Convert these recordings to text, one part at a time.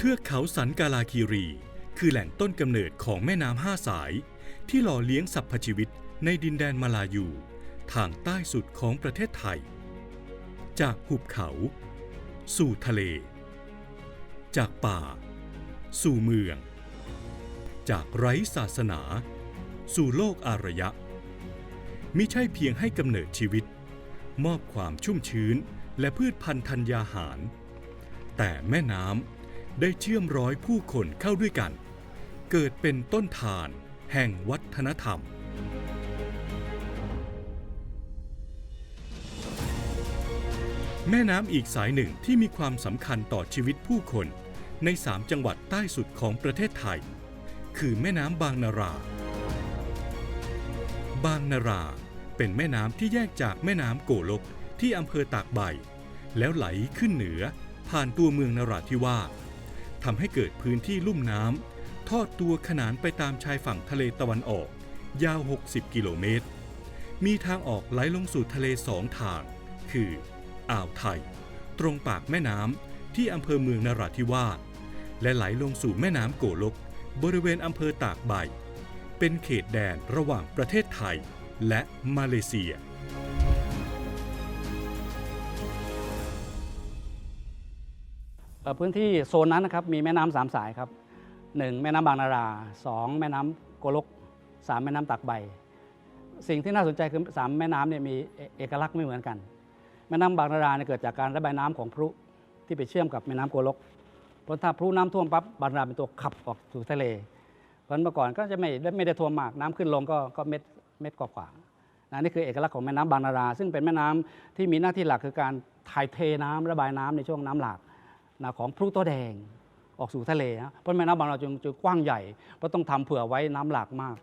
เทือกเขาสันกาลาคีรี คือแหล่งต้นกำเนิดของแม่น้ำห้าสาย ที่หล่อเลี้ยงสรรพชีวิตในดินแดนมาลายู ทางใต้สุดของประเทศไทย จากหุบเขา สู่ทะเล จากป่า สู่เมือง จากไร้ศาสนา สู่โลกอารยะมิใช่เพียงให้กำเนิดชีวิต มอบความชุ่มชื้นและพืชพันธุ์ธัญญาหาร แต่แม่น้ำ ได้เชื่อมร้อยผู้คนเข้าด้วยกัน เกิดเป็นต้นทานแห่งวัฒนธรรม แม่น้ำอีกสายหนึ่งที่มีความสำคัญต่อชีวิตผู้คนในสามจังหวัดใต้สุดของประเทศไทย คือแม่น้ำบางนารา บางนาราเป็นแม่น้ำที่แยกจากแม่น้ำโกลกที่อำเภอตากใบ แล้วไหลขึ้นเหนือผ่านตัวเมืองนราธิวาส ทำให้เกิดพื้นที่ลุ่มน้ำทอดตัวขนานไปตามชายฝั่งทะเลตะวันออก ยาว 60 กิโลเมตร มีทางออกไหลลงสู่ทะเลสองทาง คืออ่าวไทย ตรงปากแม่น้ำที่อำเภอเมืองนราธิวาสและไหลลงสู่แม่น้ำโกลก บริเวณอำเภอตากใบ เป็นเขตแดนระหว่างประเทศไทย และมาเลเซีย พื้นที่โซนนั้นนะครับมีแม่น้ำสามสายครับหนึ่งแม่น้ำบางนาราสองแม่น้ำโกลกสามแม่น้ำตักใบ สิ่งที่น่าสนใจคือสามแม่น้ำเนี่ยมีเอกลักษณ์ไม่เหมือนกัน แม่น้ำบางนาราเนี่ยเกิดจากการระบายน้ำของพลุที่ไปเชื่อมกับแม่น้ำโกลกเพราะถ้าพลุน้ำท่วมปั๊บบางนาราเป็นตัวขับออกสู่ทะเล เพราะฉะนั้นเมื่อก่อนก็จะไม่ไม่ได้ท่วมมากน้ำขึ้นลงก็ก็เม็ดเม็ดกว่าๆนะนี่คือเอกลักษณ์ของแม่น้ำบางนารา ซึ่งเป็นแม่น้ำที่มีหน้าที่หลักคือการถ่ายเทน้ำระบายน้ำในช่วงน้ำหลาก นะของพลุตัวแดงออกสู่ทะเลฮะเพราะแม่น้ำบางเราจึงจึงกว้างใหญ่เพราะต้องทำเผื่อไว้น้ำหลากมาก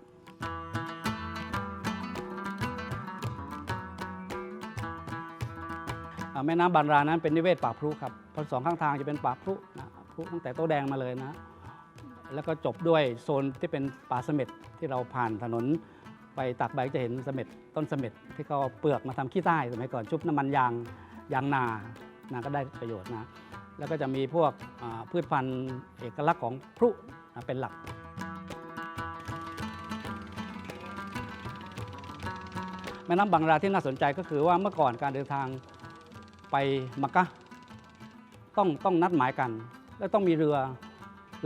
แม่น้ำบางรานั้นเป็นนิเวศป่าพลุครับเพราะสองข้างทางจะเป็นป่าพลุนะพลุตั้งแต่โตแดงมาเลยนะ แล้วก็จบด้วยโซนที่เป็นป่าเสม็ดที่เราผ่านถนนไปตักใบจะเห็นเสม็ดต้นเสม็ดที่เขาเปลือกมาทำขี้ใต้สมัยก่อนชุบน้ำมันยางยางนานะก็ได้ประโยชน์นะ แล้วก็จะมีพวกพืชพันธุ์เอกลักษณ์ของพลุเป็นหลัก แม่น้ำบางราที่น่าสนใจก็คือว่าเมื่อก่อนการเดินทางไปมักกะต้องต้องนัดหมายกัน แล้วต้องมีเรือ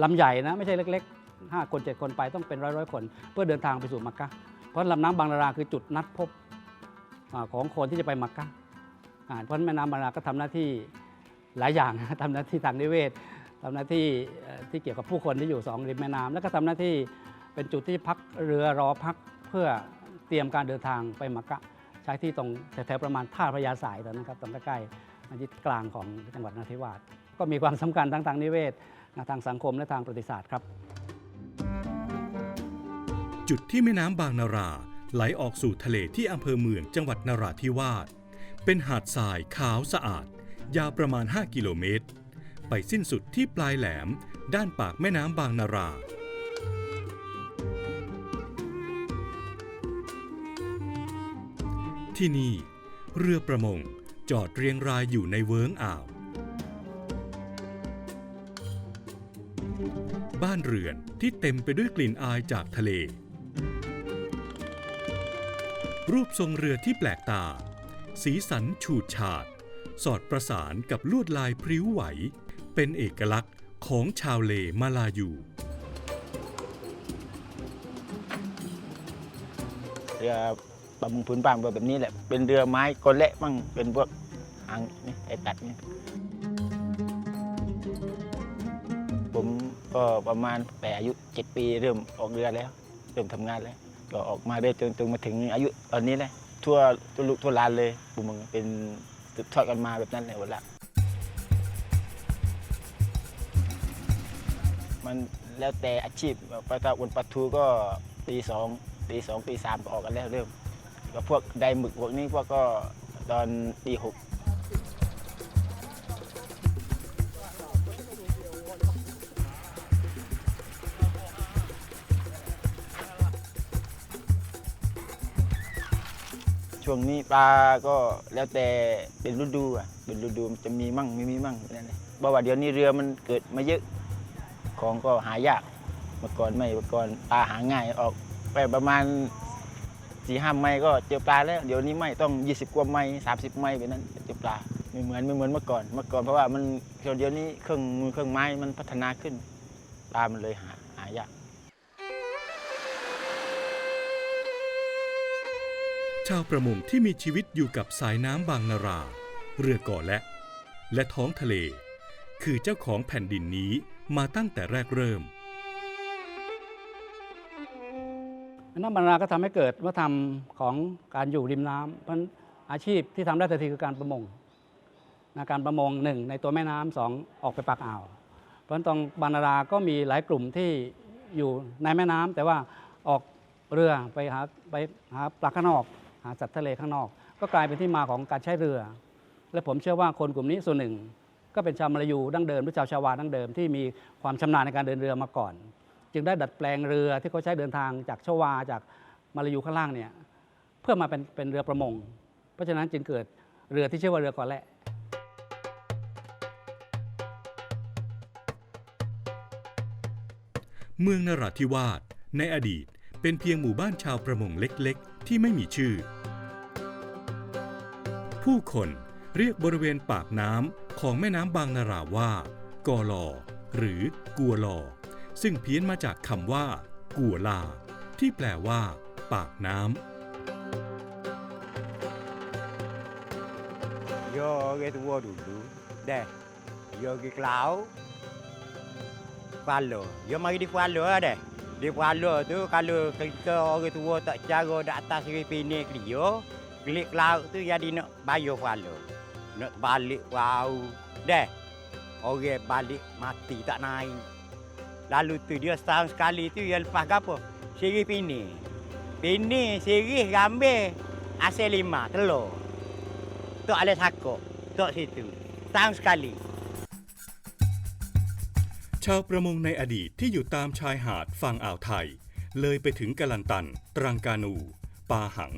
ลำใหญ่นะไม่ใช่เล็กๆ 5 คน 7 คนไปต้องเป็นร้อยร้อยคน เพื่อเดินทางไปสู่มักกะเพราะลำน้ำบางราคือจุดนัดพบของคนที่จะไปมักกะเพราะแม่น้ำบางราก็ทำหน้าที่ หลายอย่างทำหน้าที่ทางนิเวศทำหน้าที่ที่เกี่ยวกับผู้คนที่อยู่สองริมแม่น้ำแล้วก็ทำหน้าที่เป็นจุดที่พักเรือรอพักเพื่อเตรียมการเดินทางไปมักกะ ใช้ที่ตรงแถวๆประมาณท่าพระยาสายตอนนั้นครับตรงใกล้ๆมันยึดกลางของจังหวัดนราธิวาสก็มีความสำคัญทั้งทางนิเวศทางสังคมและทางประวัติศาสตร์ครับ จุดที่แม่น้ำบางนาราไหลออกสู่ทะเลที่อำเภอเมืองจังหวัดนราธิวาสเป็นหาดทรายขาวสะอาด ยาวประมาณ 5 กิโลเมตร ไปสิ้นสุดที่ปลายแหลม ด้านปากแม่น้ำบางนารา ที่นี่ เรือประมงจอดเรียงรายอยู่ในเวิ้งอ่าว บ้านเรือนที่เต็มไปด้วยกลิ่นอายจากทะเล รูปทรงเรือที่แปลกตา สีสันฉูดฉาด สอดประสานกับลวดลายพริ้วไหว เป็นเอกลักษณ์ของชาวเลมาลายู เรือประมงพื้นบ้านแบบนี้แหละ เป็นเรือไม้กลเละมั่งเป็นพวกหางนี่ไอ้ตัดนี่ผมก็ประมาณแต่อายุ 7 ปีเริ่มออกเรือแล้ว เริ่มทำงานแล้ว ก็ออกมาได้จนจนมาถึงอายุตอนนี้เลยทั่วทั่วลูกทั่วลานเลยบุมึงเป็น สืบทอดกันมาแบบนั้นเลยหมดละมันแล้วแต่อาชีพปลาตาอุนปลาทูก็ตีสองตีสองตีสามก็ออกกันแล้วเริ่มก็พวกไดหมึกพวกนี้พวกก็ตอนตีหก ช่วงนี้ปลาก็แล้วแต่เป็นฤดูอะเป็นฤดูมันจะมีมั่งไม่มีมั่งนั่นแหละเพราะว่าเดี๋ยวนี้เรือมันเกิดมาเยอะของก็หายากเมื่อก่อนไม่เมื่อก่อนปลาหาง่ายออกไปประมาณสี่ห้าไมล์ก็เจอปลาแล้ว เดี๋ยวนี้ไม่ต้อง 20 กว่าไมล์สามสิบไมล์ไปนั้นเจอปลาไม่เหมือนไม่เหมือนเมื่อก่อนเมื่อก่อนเพราะว่ามันเดี๋ยวนี้เครื่องมือเครื่องไม้มันพัฒนาขึ้นปลามันเลยหาหายาก ชาวประมงที่มีชีวิตอยู่กับสายน้ำบางนารา เรือก่อและ และท้องทะเล คือเจ้าของแผ่นดินนี้มาตั้งแต่แรกเริ่มน้ำบรรณาก็ทำให้เกิดวัฒนธรรมของการอยู่ริมน้ำเพราะนั้นอาชีพที่ทำได้ทันทีคือการประมงนะการประมงหนึ่งในตัวแม่น้ำสองออกไปปากอ่าว เพราะนั้นตรงบรรณาก็มีหลายกลุ่มที่อยู่ในแม่น้ำแต่ว่าออกเรือไปหาไปหาปลาข้างนอกาสัตว์ทะเลข้างนอก ก็กลายเป็นที่มาของการใช้เรือ และผมเชื่อว่าคนกลุ่มนี้ส่วนหนึ่ง ก็เป็นชาวมลายูดั้งเดิมหรือชาวชาวาดั้งเดิมที่มีความชำนาญในการเดินเรือมาก่อน จึงได้ดัดแปลงเรือที่เขาใช้เดินทางจากชาวาจากมาลายูข้างล่างเนี่ยเพื่อมาเป็นเป็นเรือประมง เพราะฉะนั้นจึงเกิดเรือที่ชื่อว่าเรือก่อนแหละเมืองนราธิวาสในอดีตเป็นเพียงหมู่บ้านชาวประมงเล็กๆ ที่ไม่มีชื่อ ผู้คนเรียกบริเวณปากน้ำของแม่น้ำบางนาราว่ากอลอ หรือกัวลอ ซึ่งเพี้ยนมาจากคำว่า กัวลา ที่แปลว่า ปากน้ำ Yo orang tua dulu dah. Yo pergi ke laut. Kuala. Yo mari di Kuala dah. Di Kuala tu kalau kita orang tua tak cara dak atas ke dia, kelik ke laut tu jadi nak bayar Kuala. Nak balik wow. Dah. Orang balik mati tak naik. Lalu tu dia setahun sekali tu dia lepas ke apa? Seri pini. Pini seri gambar asal lima telur. Tok ada sakok. Tok situ. Tahun sekali. ชาวประมงในอดีตที่อยู่ตามชายหาดฝั่งอ่าวไทย เลยไปถึงกะลันตัน ตรังกานู ปาหัง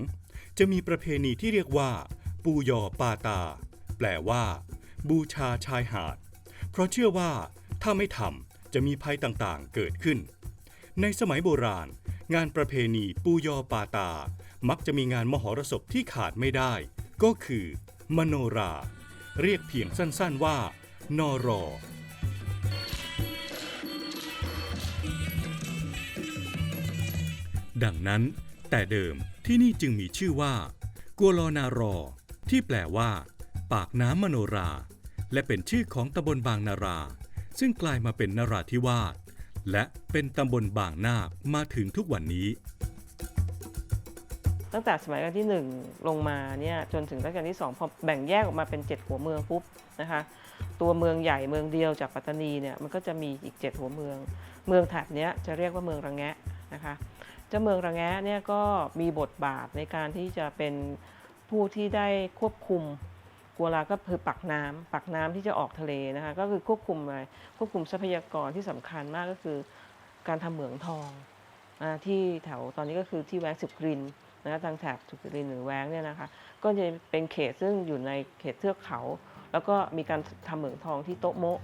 จะมีประเพณีที่เรียกว่า ปูยอปาตา แปลว่า บูชาชายหาด เพราะเชื่อว่า ถ้าไม่ทำจะมีภัยต่างๆ เกิดขึ้น ในสมัยโบราณ งานประเพณีปูยอปาตา มักจะมีงานมหรสพที่ขาดไม่ได้ ก็คือ มโนรา เรียกเพียงสั้นๆว่า นอรอ ดังนั้น แต่เดิมที่นี่จึงมีชื่อว่า กัวลอนารอ ที่แปลว่า ปากน้ำมโนรา และเป็นชื่อของตำบลบางนารา ซึ่งกลายมาเป็นนราธิวาสและเป็นตำบลบางนาคมาถึงทุกวันนี้ตั้งแต่สมัยรัชกาลที่ 1 ลงมาเนี่ยจนถึงรัชกาลที่ 2 พอแบ่งแยกออกมาเป็น 7 หัวเมืองปุ๊บนะคะตัวเมืองใหญ่เมืองเดียวจากปัตตานีเนี่ยมันก็จะมีอีก 7 หัวเมือง เมืองแถบเนี้ยจะเรียกว่าเมืองระแงะนะคะ เจ้าเมืองระแงะเนี่ยก็มีบทบาทในการที่จะเป็นผู้ที่ได้ควบคุมกัวลาก็คือปักน้ำปักน้ำที่จะออกทะเลนะคะก็คือควบคุมอะไรควบคุมทรัพยากรที่สำคัญมากก็คือ การทำเหมืองทองอที่แถวตอนนี้ก็คือที่แวงสิบกรินนะทางแถบสุกรินหรือแวงเนี่ยนะคะก็จะเป็นเขตซึ่งอยู่ในเขตเทือกเขา แล้วก็มีการทำเหมืองทองที่โต๊ะโมะ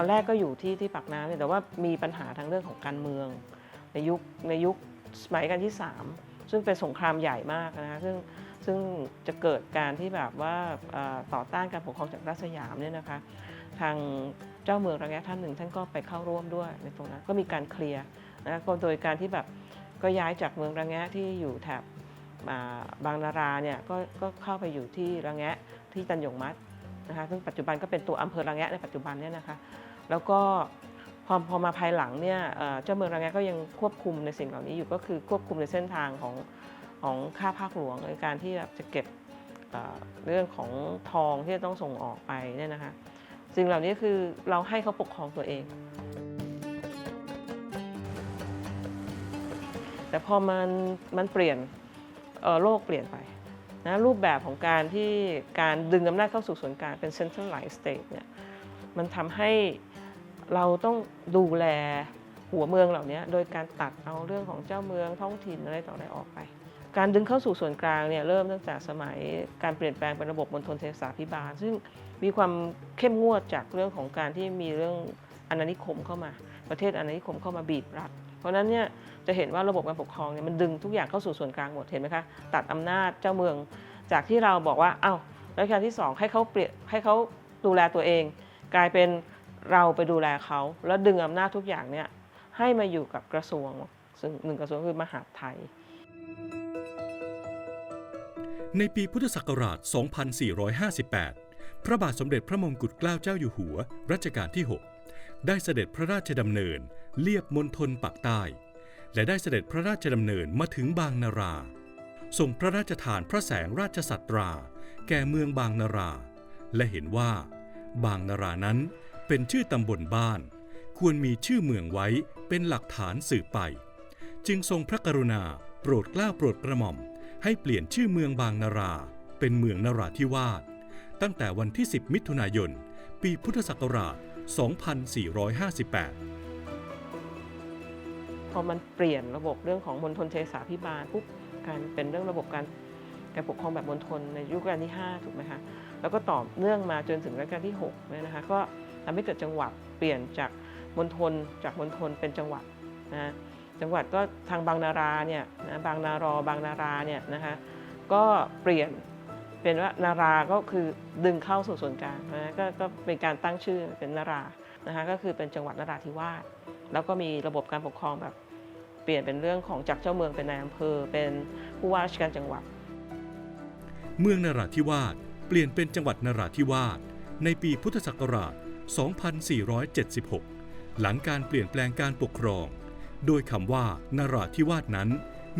อนแรกก็อยู่ที่ที่ปากน้ำเนี่ยแต่ว่ามีปัญหาทางเรื่องของการเมือง ในยุคในยุคสมัยกันที่ 3 ซึ่งเป็นสงครามใหญ่มากนะคะซึ่งซึ่งจะเกิดการที่แบบว่าต่อต้านการปกครองจากรัฐสยามเนี่ยนะคะทางเจ้าเมืองระแงะท่านหนึ่งท่านก็ไปเข้าร่วมด้วยในตรงนั้นก็มีการเคลียร์นะก็โดยการที่แบบก็ย้ายจากเมืองระแงะที่อยู่แถบาบางนาราเนี่ยก็ก็เข้าไปอยู่ที่ระแงะที่ตันหยงมัดนะคะซึ่งปัจจุบันก็เป็นตัวอำเภอระแงะในปัจจุบันเนี่ยนะคะ แล้วก็พอพอมาภายหลังเนี่ยเจ้าเมืองระแงะก็ยังควบคุมในสิ่งเหล่านี้อยู่ก็คือควบคุมในเส้นทางของของข้าภาคหลวงในการที่แบบจะเก็บเรื่องของทองที่จะต้องส่งออกไปเนี่ยนะคะสิ่งเหล่านี้คือเราให้เขาปกครองตัวเอง แต่พอมันมันเปลี่ยนโลกเปลี่ยนไปนะรูปแบบของการที่การดึงอำนาจเข้าสู่ส่วนกลางเป็น centralized state เนี่ยมันทำให้ เราต้องดูแลหัวเมืองเหล่านี้โดยการตัดเอาเรื่องของเจ้าเมืองท้องถิ่นอะไรต่ออะไรออกไป การดึงเข้าสู่ส่วนกลางเนี่ยเริ่มตั้งแต่สมัยการเปลี่ยนแปลงเป็นระบบมณฑลเทศาพิบาล ซึ่งมีความเข้มงวดจากเรื่องของการที่มีเรื่องอาณานิคมเข้ามา ประเทศอาณานิคมเข้ามาบีบรัด เพราะนั้นเนี่ยจะเห็นว่าระบบการปกครองเนี่ยมันดึงทุกอย่างเข้าสู่ส่วนกลางหมดเห็นไหมคะตัดอำนาจเจ้าเมืองจากที่เราบอกว่าเอ้ารัชกาลที่สองให้เขาเปลี่ยนให้เขาดูแลตัวเอง กลายเป็น เราไปดูแลเขาแล้วดึงอำนาจทุกอย่างเนี่ยให้มาอยู่กับกระทรวง ซึ่งหนึ่งกระทรวงคือมหาดไทย ในปีพุทธศักราช 2458 พระบาทสมเด็จพระมงกุฎเกล้าเจ้าอยู่หัว รัชกาลที่ 6 ได้เสด็จพระราชดำเนินเลียบมณฑลปักใต้ และได้เสด็จพระราชดำเนินมาถึงบางนาราทรงพระราชทานพระแสงราชสัตรา แก่เมืองบางนารา และเห็นว่า บางนารานั้น เป็นชื่อตำบลบ้าน ควรมีชื่อเมืองไว้เป็นหลักฐานสืบไป จึงทรงพระกรุณาโปรดเกล้าโปรดกระหม่อม ให้เปลี่ยนชื่อเมืองบางนารา เป็นเมืองนาราธิวาสตั้งแต่วันที่ 10 มิถุนายน ปีพุทธศักราช 2458พอมันเปลี่ยนระบบเรื่องของมณฑลเทศาพิบาลปุ๊บการเป็นเรื่องระบบการการปกครองแบบมณฑลในยุครัชกาลที่ 5 ถูกไหมคะ แล้วก็ต่อเนื่องมาจนถึงรัชกาลที่6เนี่ยนะคะก็ ทำให้เกิดจังหวัดเปลี่ยนจากมณฑลจากมณฑลเป็นจังหวัดนะจังหวัดก็ทางบางนาราเนี่ยนะบางนารอบางนาราเนี่ยนะคะก็เปลี่ยนเป็นว่านาราก็คือดึงเข้าสู่ส่วนกลางนะก็ก็เป็นการตั้งชื่อเป็นนารานะคะก็คือเป็นจังหวัดนราธิวาสแล้วก็มีระบบการปกครองแบบเปลี่ยนเป็นเรื่องของจากเจ้าเมืองเป็นนายอำเภอ เป็นผู้ว่าราชการจังหวัด เมืองนราธิวาสเปลี่ยนเป็นจังหวัดนราธิวาสในปีพุทธศักราช 2476 หลังการเปลี่ยนแปลงการปกครอง โดยคำว่านราธิวาสนั้น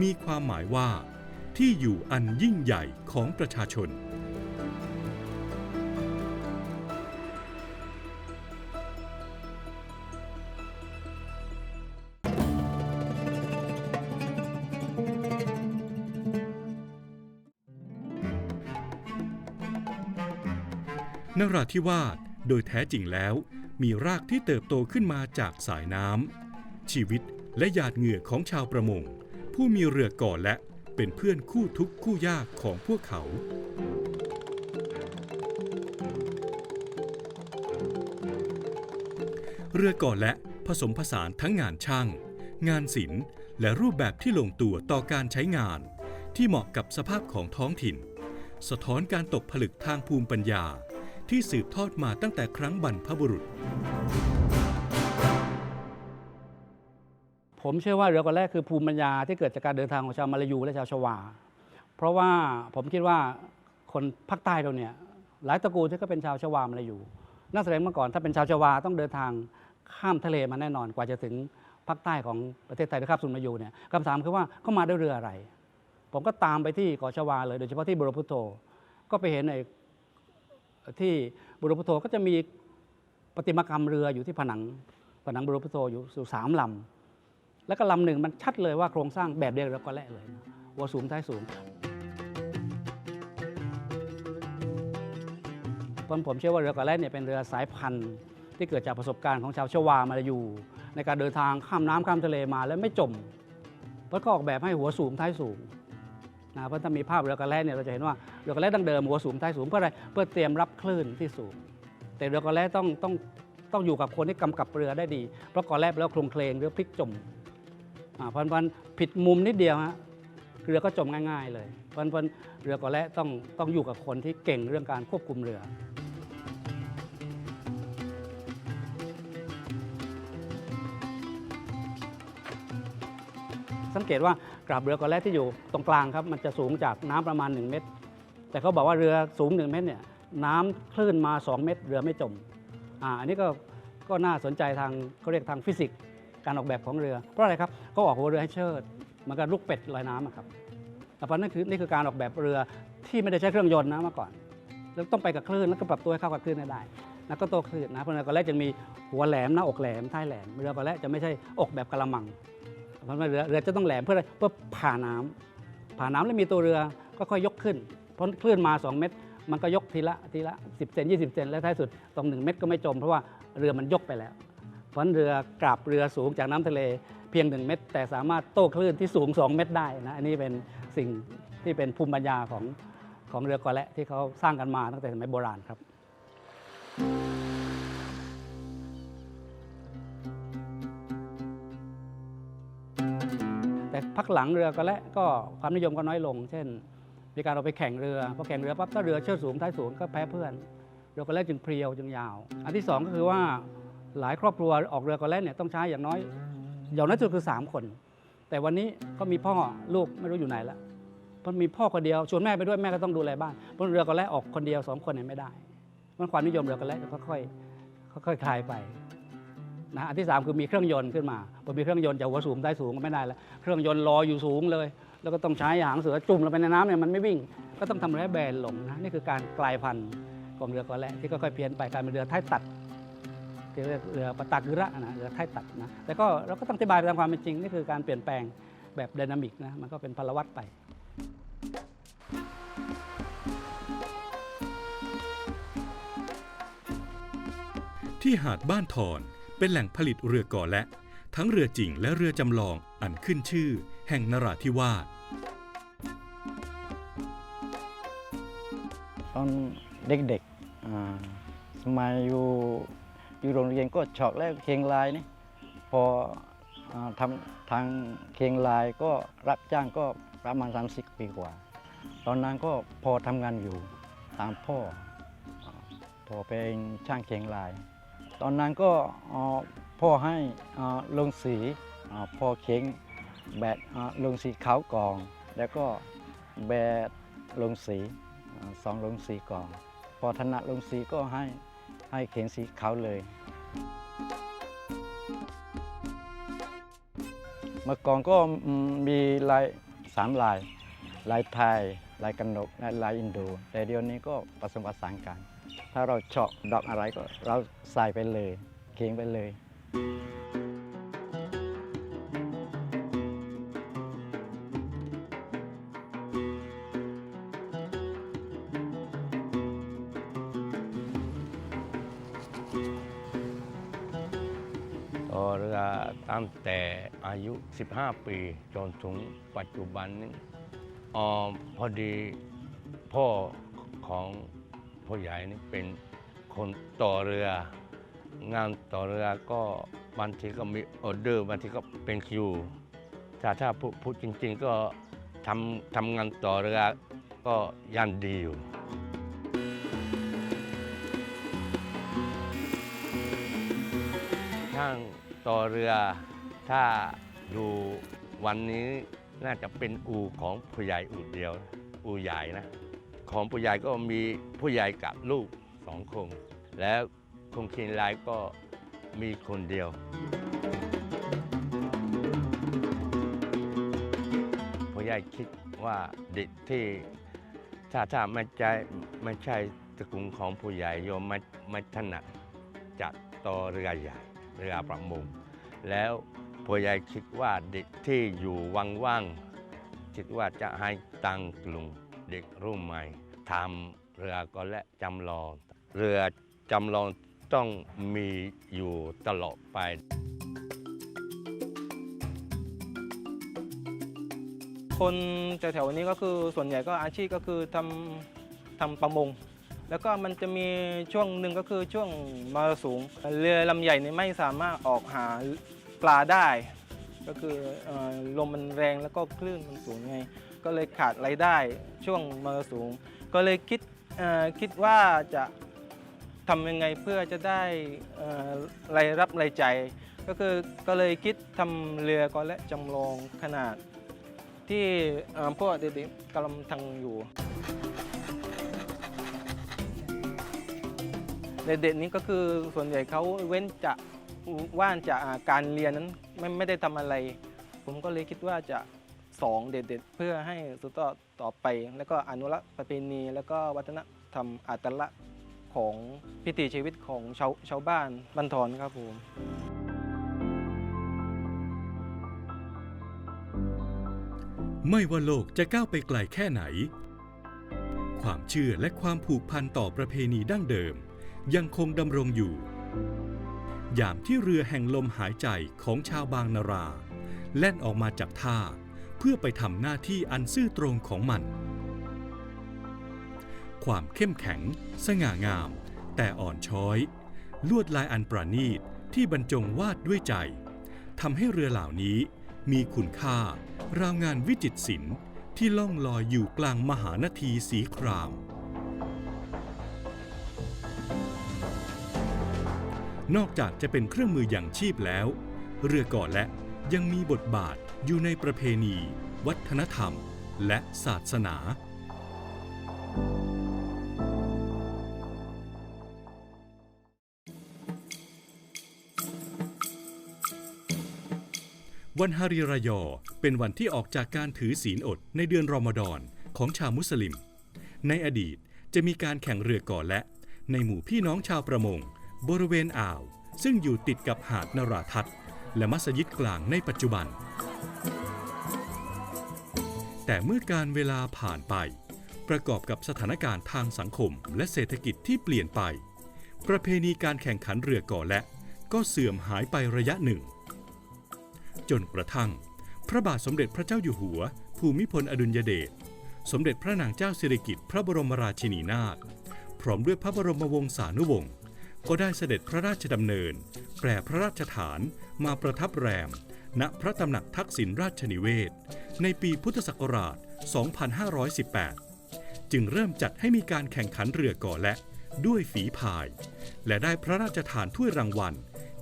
มีความหมายว่า ที่อยู่อันยิ่งใหญ่ของประชาชน นราธิวาส โดยแท้จริงแล้ว มีรากที่เติบโตขึ้นมาจากสายน้ำชีวิตและหยาดเหงื่อของชาวประมง ผู้มีเรือก่อและเป็นเพื่อนคู่ทุกข์คู่ยากของพวกเขาเรือก่อและผสมผสานทั้งงานช่าง งานศิลป์และรูปแบบที่ลงตัวต่อการใช้งาน ที่เหมาะกับสภาพของท้องถิ่น สะท้อนการตกผลึกทางภูมิปัญญา ที่สืบทอดมาตั้งแต่ครั้งบรรพบุรุษ ผมเชื่อว่าเรือก่อนแรกคือภูมิปัญญาที่เกิดจากการเดินทางของชาวมาลายูและชาวชวา เพราะว่าผมคิดว่าคนภาคใต้เราเนี่ยหลายตระกูลที่ก็เป็นชาวชวามาลายูน่าแสดงเมื่อก่อนถ้าเป็นชาวชวาต้องเดินทางข้ามทะเลมาแน่นอนกว่าจะถึงภาคใต้ของประเทศไทยหรือคาบสุนมายูเนี่ยคำถามคือว่าเขามาด้วยเรืออะไร ผมก็ตามไปที่เกาะชวาเลยโดยเฉพาะที่บุรพุโตก็ไปเห็นไอ้ ที่บุรพุโตก็จะมีประติมากรรมเรืออยู่ที่ผนังผนังบุรพุโตอยู่อยู่สามลำแล้วก็ลำหนึ่งมันชัดเลยว่าโครงสร้างแบบเดียวกับกอแร่เลยหัวสูงท้ายสูงผมผมเชื่อว่าเรือกอแร่เนี่ยเป็นเรือสายพันธุ์ ที่เกิดจากประสบการณ์ของชาวชวามาลายูในการเดินทางข้ามน้ำข้ามทะเลมาแล้วไม่จมแล้วก็ออกแบบให้หัวสูงท้ายสูง นะเพราะถ้ามีภาพเรือกอแล่เนี่ยเราจะเห็นว่าเรือกอแร่ดั้งเดิมหัวสูงท้ายสูงเพื่ออะไรเพื่อเตรียมรับคลื่นที่สูง แต่เรือกอแล่ต้องต้องต้องอยู่กับคนที่กำกับเรือได้ดี เพราะกอแล่แล้วโครงเคลงหรือพลิกจมอ่าพันพันผิดมุมนิดเดียวฮะเรือก็จมง่าย ๆ เลยพันพันเรือก่อแลต้องต้องอยู่กับคนที่เก่งเรื่องการควบคุมเรือ สังเกตว่ากราบเรือกอแรกที่อยู่ตรงกลางครับมันจะสูงจากน้ำประมาณ 1 เมตร แต่เขาบอกว่าเรือสูง 1 เมตรเนี่ยน้ำคลื่นมา 2 เมตร เรือไม่จมอ่าอันนี้ก็ก็น่าสนใจทางเขาเรียกทางฟิสิกส์การออกแบบของเรือ เพราะอะไรครับเขาออกหัวเรือให้เชิดเหมันก็ลูกเป็ดลอยน้ำครับแต่เพราะนั่นคือนี่คือการออกแบบเรือที่ไม่ได้ใช้เครื่องยนต์นะเมื่อก่อนแล้วต้องไปกับคลื่นแล้วก็ปรับตัวให้เข้ากับคลื่นให้ได้นะก็โตคลื่นนะเพราะเรือกอแรกจะมีหัวแหลมหน้าอกแหลมท้ายแหลมเรือกอแรกจะไม่ใช่อกแบบกระมัง เพราะเรือเรือจะต้องแหลมเพื่ออะไรเพื่อผ่าน้ำผ่าน้ำแล้วมีตัวเรือก็ค่อยยกขึ้นเพราะคลื่นมา 2 เมตร มันก็ยกทีละทีละ 10 เซน20 เซนแล้วท้ายสุดตรง 1 เมตรก็ไม่จม เพราะว่าเรือมันยกไปแล้วเพราะเรือกราบเรือสูงจากน้ำทะเลเพียง 1 เมตร แต่สามารถโต้คลื่นที่สูง 2 เมตรได้นะอันนี้เป็นสิ่งที่เป็นภูมิปัญญาของของเรือกอและที่เขาสร้างกันมาตั้งแต่สมัยโบราณครับ หลังเรือก็และก็ความนิยมก็น้อยลง เช่น มีการเอาไปแข่งเรือพอแข่งเรือปั๊บถ้าเรือเชือกสูงท้ายสูงก็แพ้เพื่อนเรือก็แล่จึงเพรียวจึงยาว อันที่สองก็คือว่าหลายครอบครัวออกเรือก็แล่เนี่ยต้องใช้อย่างน้อยอย่างน้อยสุดคือ 3 คน แต่วันนี้ก็มีพ่อลูกไม่รู้อยู่ไหนละเพราะมีพ่อคนเดียวชวนแม่ไปด้วยแม่ก็ต้องดูแลบ้านเพราะเรือก็แล่ออกคนเดียวสองคนเนี่ยไม่ได้มันความนิยมเรือก็แล่จะค่อยๆค่อยๆคลายไป นะอันที่ 3 คือมีเครื่องยนต์ขึ้นมาพอมีเครื่องยนต์จะหัวสูงได้สูงก็ไม่ได้แล้วเครื่องยนต์ลอยอยู่สูงเลย แล้วก็ต้องใช้หางเสือจุ่มลงไปในน้ำเนี่ยมันไม่วิ่ง ก็ต้องทำรือให้แบนลงนะนี่คือการกลายพันธุ์ของเรือกอแระที่ค่อยๆเพี้ยนไปกลายเป็นเรือท้ายตัดที่เรียกเรือปะตากุระนะเรือท้ายตัดนะแต่ก็เราก็ต้องอธิบายไปตามความเป็นจริงนี่คือการเปลี่ยนแปลงแบบไดนามิกนะมันก็เป็นพลวัตไปที่หาดบ้านทอน เป็นแหล่งผลิตเรือก่อและ ทั้งเรือจริงและเรือจำลองอันขึ้นชื่อ แห่งนราธิวาสตอนเด็กๆสมัยอยู่อยู่โรงเรียนก็ชอบแล้วเคียงลายนี่พออทำทางเคียงลายก็รับจ้างก็ประมาณ30ปีกว่า ตอนนั้นก็พอทำงานอยู่ตามพ่อพ่อเป็นช่างเคียงลาย ตอนนั้นก็พ่อให้ลงสีพ่อเคียงแบบอ่าลงสีขาวกอง แล้วก็แบบลงสีสองลงสีกอนพอถนัดลงสีก็ให้ให้เขียนสีขาวเลย เมื่อก่อนก็มมีลายสามลายลายไทยลายกันนกและลายอินโด แต่เดี๋ยวนี้ก็ผสมผสานกัน ถ้าเราเจาะดอกอะไรก็เราใส่ไปเลยเขียนไปเลยต่อเรือตั้งแต่อายุ 15 ปีจนถึงปัจจุบันนี้ออพอดีพ่อของ พ่อใหญ่นี่เป็นคนต่อเรือ งานต่อเรือก็บางทีก็มีออเดอร์บางทีก็เป็นคิวถ้าถ้าพูดจริง ๆ ก็ทำทำงานต่อเรือก็ยันดีอยู่ช่างต่อเรือ ถ้าดูวันนี้น่าจะเป็นอู่ของผู้ใหญ่อู่เดียว อู่ใหญ่นะ ของผู้ใหญ่ก็มีผู้ใหญ่กับลูกสองคน แล้วคงเคินลายก็มีคนเดียว ผู้ใหญ่คิดว่าเด็กที่ถ้าถ้าไม่ใช่ไม่ใช่ตระกูลของผู้ใหญ่โยมไม่ไม่ถนัดจะต่อเรือใหญ่เรือประมงแล้วผู้ใหญ่คิดว่าเด็กที่อยู่ว่างๆคิดว่าจะให้ตังกลุ่ม เด็กรุ่นใหม่ทำเรือก็และจำลอง เรือจำลองต้องมีอยู่ตลอดไป คนแถวๆนี้ก็คือส่วนใหญ่ก็อาชีพก็คือทำทำประมง แล้วก็มันจะมีช่วงหนึ่งก็คือช่วงมรสุมเรือลำใหญ่นี่ไม่สามารถออกหาปลาได้ ก็คืออลมมันแรงแล้วก็คลื่นมันสูงไง ก็เลยขาดรายได้ช่วงมรสุมก็เลยคิดคิดว่าจะทำยังไงเพื่อจะได้รายรับรายจ่ายก็คือก็เลยคิดทำเรือก็และจำลองขนาดที่พวกเด็กๆกำลังทำอยู่ เด็กๆนี้ก็คือส่วนใหญ่เขาเว้นจะว่านจากการเรียนนั้นไม่ไม่ได้ทำอะไร ผมก็เลยคิดว่าจะ สองเด็ดๆ เพื่อให้สืบต่อต่อไป แล้วก็อนุรักษ์ประเพณี แล้วก็วัฒนธรรมอัตลักษณ์ของพิถีชีวิตของชาวชาวบ้านบันทอนครับผมไม่ว่าโลกจะก้าวไปไกลแค่ไหน ความเชื่อและความผูกพันต่อประเพณีดั้งเดิม ยังคงดำรงอยู่ ยามที่เรือแห่งลมหายใจของชาวบางนารา แล่นออกมาจากท่า เพื่อไปทำหน้าที่อันซื่อตรงของมัน ความเข้มแข็ง สง่างาม แต่อ่อนช้อย ลวดลายอันประณีตที่บรรจงวาดด้วยใจทำให้เรือเหล่านี้มีคุณค่า ราวงานวิจิตรศิลป์ที่ล่องลอยอยู่กลางมหานาทีสีคราม นอกจากจะเป็นเครื่องมืออย่างชีพแล้ว เรือก่อและ ยังมีบทบาทอยู่ในประเพณี วัฒนธรรม และศาสนาวันฮาริรายอ เป็นวันที่ออกจากการถือศีลอดในเดือนรอมฎอนของชาวมุสลิม ในอดีตจะมีการแข่งเรือก่อและ ในหมู่พี่น้องชาวประมง บริเวณอ่าว ซึ่งอยู่ติดกับหาดนราทัศน์ และมัสยิดกลางในปัจจุบัน แต่เมื่อการเวลาผ่านไป ประกอบกับสถานการณ์ทางสังคมและเศรษฐกิจที่เปลี่ยนไป ประเพณีการแข่งขันเรือก่อและก็เสื่อมหายไประยะหนึ่ง จนกระทั่ง พระบาทสมเด็จพระเจ้าอยู่หัว ภูมิพลอดุลยเดชสมเด็จพระนางเจ้าสิริกิติ์พระบรมราชินีนาถพร้อมด้วยพระบรมวงศานุวงศ์ ก็ได้เสด็จพระราชดำเนิน แปรพระราชฐานมาประทับแรม ณพระตำหนักทักษิณราชนิเวศ ในปีพุทธศักราช 2518 จึงเริ่มจัดให้มีการแข่งขันเรือก่อและด้วยฝีพาย และได้พระราชทานถ้วยรางวัล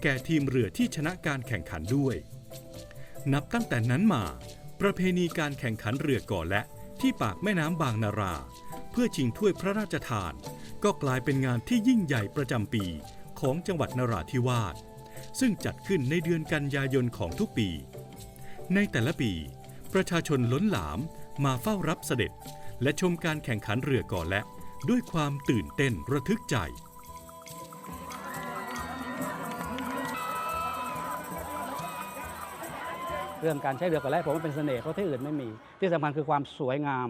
แก่ทีมเรือที่ชนะการแข่งขันด้วย นับตั้งแต่นั้นมา ประเพณีการแข่งขันเรือก่อและที่ปากแม่น้ำบางนารา เพื่อชิงถ้วยพระราชทาน ก็กลายเป็นงานที่ยิ่งใหญ่ประจำปีของจังหวัดนราธิวาส ซึ่งจัดขึ้นในเดือนกันยายนของทุกปี ในแต่ละปี ประชาชนล้นหลามมาเฝ้ารับเสด็จ และชมการแข่งขันเรือก่อและด้วยความตื่นเต้นระทึกใจเรื่องการใช้เรือกอแร่ผมว่าเป็นเสน่ห์เขาะที่อื่นไม่มี ที่สำคัญคือความสวยงาม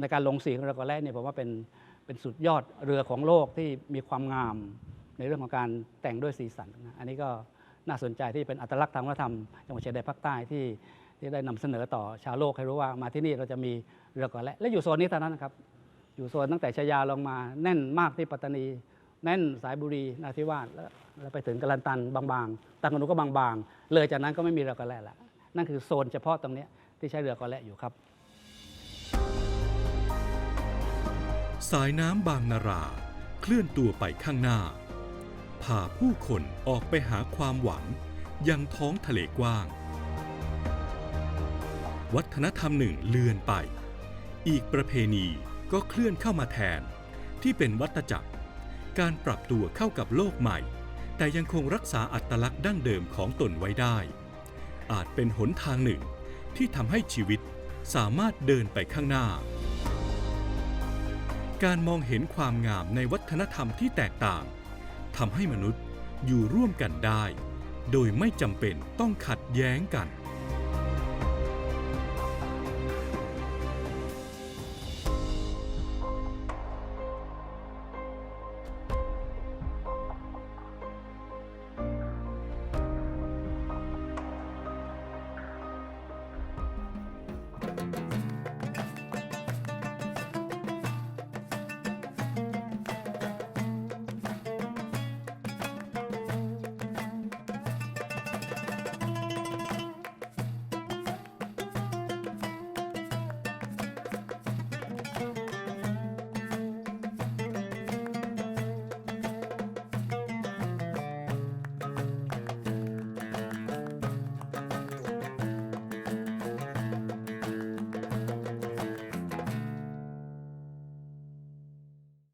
ในการลงสีของเรือกอแร่เนี่ยผมว่าเป็น เป็นสุดยอดเรือของโลกที่มีความงามในเรื่องของการแต่งด้วยสีสันนะอันนี้ก็น่าสนใจที่เป็นอัตลักษณ์ทางวัฒนธรรมจังหวัดชายแดนภาคใต้ที่ที่ได้นำเสนอต่อชาวโลกให้รู้ว่ามาที่นี่เราจะมีเรือก่อแร่และอยู่โซนนี้เท่านั้นนะครับ อยู่โซนตั้งแต่ชายาลงมาแน่นมากที่ปัตตานี แน่นสายบุรีนาทิวาสแล้วแล้วไปถึงกะลันตันบางๆตังกนุก็บางๆเลยจากนั้นก็ไม่มีเรือกอแร่ละนั่นคือโซนเฉพาะตรงนี้ที่ใช้เรือกอแร่อยู่ครับ สายน้ำบางนาราเคลื่อนตัวไปข้างหน้า พาผู้คนออกไปหาความหวัง ยังท้องทะเลกว้าง วัฒนธรรมหนึ่งเลือนไป อีกประเพณีก็เคลื่อนเข้ามาแทน ที่เป็นวัตจักร การปรับตัวเข้ากับโลกใหม่ แต่ยังคงรักษาอัตลักษณ์ดั้งเดิมของตนไว้ได้ อาจเป็นหนทางหนึ่งที่ทำให้ชีวิตสามารถเดินไปข้างหน้า การมองเห็นความงามในวัฒนธรรมที่แตกต่างทำให้มนุษย์อยู่ร่วมกันได้ โดยไม่จำเป็นต้องขัดแย้งกัน